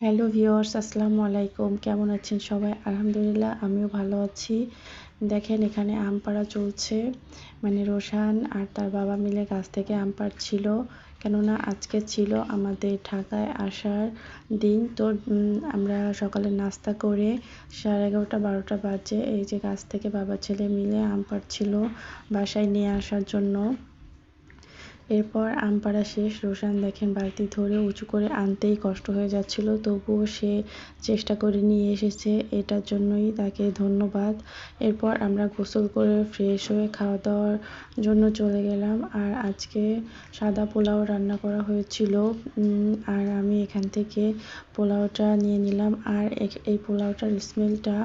Hello viewers, আসসালামু আলাইকুম। কেমন আছেন সবাই? আলহামদুলিল্লাহ, আমিও ভালো আছি। দেখেন, এখানে আম পাড়া চলছে মানে রোশান আর তার বাবা মিলে গাছ থেকে আম পাড়ছিল কেননা আজকে ছিল আমাদের ঢাকায় আসার দিন। তো আমরা সকালে নাস্তা করে সাড়ে এগারোটা, বারোটা বাজে এই যে গাছ থেকে বাবা ছেলে মিলে আম পাড়ছিল বাসায় নিয়ে আসার জন্য। এরপর আম পাড়া শেষ, রোশান দেখেন বালতি ধরে উঁচু করে আনতেই কষ্ট হয়ে যাচ্ছিল, তবুও সে চেষ্টা করে নিয়ে এসেছে, এটার জন্যই তাকে ধন্যবাদ। এরপর আমরা গোসল করে ফ্রেশ হয়ে খাওয়া দাওয়ার জন্য চলে গেলাম, আর আজকে সাদা পোলাও রান্না করা হয়েছিল আর আমি এখান থেকে পোলাওটা নিয়ে নিলাম, আর এই পোলাওটার স্মেলটা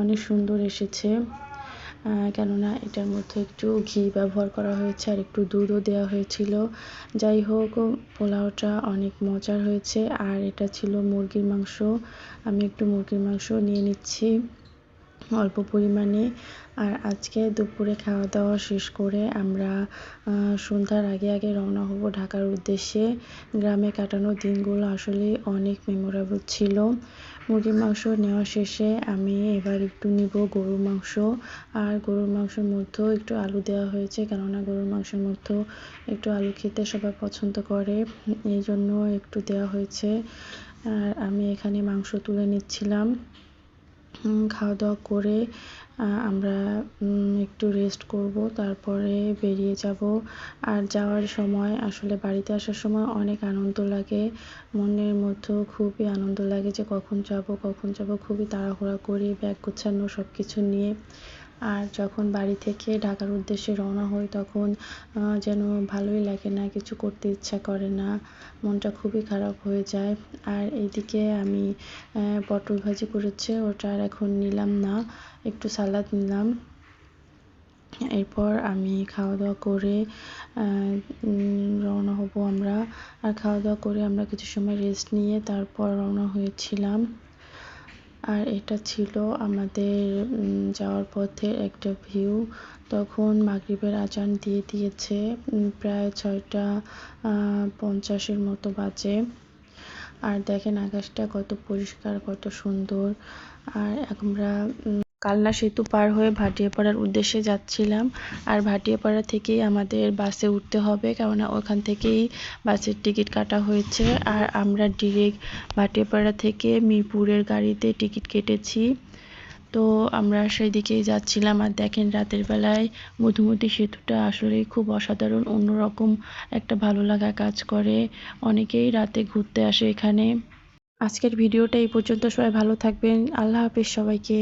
অনেক সুন্দর এসেছে। কেননা এটার মধ্যে একটু ঘি ব্যবহার করা হয়েছে আর একটু দুধও দেওয়া হয়েছিল। যাই হোক, পোলাওটা অনেক মজার হয়েছে। আর এটা ছিল মুরগির মাংস। আমি একটু মুরগির মাংস নিয়ে নিচ্ছি অল্প পরিমাণে। আর আজকে দুপুরে খাওয়া দাওয়া শেষ করে আমরা সন্ধ্যার আগে আগে রওনা হব ঢাকার উদ্দেশ্যে। গ্রামে কাটানো দিনগুলো আসলে অনেক মেমোরেবল ছিল। মুরগির মাংস নেওয়া শেষে আমি এবার একটু নিব গরুর মাংস। আর গরুর মাংসের মধ্যেও একটু আলু দেওয়া হয়েছে, কেননা গরুর মাংসের মধ্যেও একটু আলু খেতে সবাই পছন্দ করে, এই জন্য একটু দেওয়া হয়েছে। আর আমি এখানে মাংস তুলে নিচ্ছিলাম। খাওয়া দাওয়া করে আমরা একটু রেস্ট করব, তারপরে বেরিয়ে যাব। আর যাওয়ার সময়, আসলে বাড়িতে আসার সময় অনেক আনন্দ লাগে। মনের মধ্যেও খুবই আনন্দ লাগে যে কখন যাব কখন যাব, খুবই তাড়াহুড়া করি, ব্যাগ গুছানো সব কিছু নিয়ে। আর যখন বাড়ি থেকে ঢাকার উদ্দেশ্যে রওনা হই, তখন যেন ভালোই লাগে না, কিছু করতে ইচ্ছা করে না, মনটা খুবই খারাপ হয়ে যায়। আর এইদিকে আমি পটল ভাজি করেছে, ওটা আর এখন নিলাম না, একটু সালাদ নিলাম। এরপর আমি খাওয়া দাওয়া করে রওনা হব আমরা। আর খাওয়া দাওয়া করে আমরা কিছু সময় রেস্ট নিয়ে তারপর রওনা হয়েছিলাম। আর এটা ছিল আমাদের যাওয়ার পথে একটা ভিউ তখন মাগরিবের আজান দিয়ে দিয়েছে প্রায় ছয়টা পঞ্চাশের মতো বাজে। আর দেখেন আকাশটা কত পরিষ্কার, কত সুন্দর। আর আমরা কালনা সেতু পার হয়ে ভাটিয়াপাড়ার উদ্দেশ্যে যাচ্ছিলাম। আর ভাটিয়াপাড়া থেকেই আমাদের বাসে উঠতে হবে, কেননা ওখান থেকেই বাসের টিকিট কাটা হয়েছে। আর আমরা ডিরেক্ট ভাটিয়াপাড়া থেকে মিরপুরের গাড়িতে টিকিট কেটেছি। তো আমরা সেই দিকেই যাচ্ছিলাম। আর দেখেন রাতের বেলায় মধুমতি সেতুটা আসলেই খুব অসাধারণ, অন্যরকম একটা ভালো লাগা কাজ করে। অনেকেই রাতে ঘুরতে আসে এখানে। আজকের ভিডিওটা এই পর্যন্ত। সবাই ভালো থাকবেন। আল্লাহ হাফিজ সবাইকে।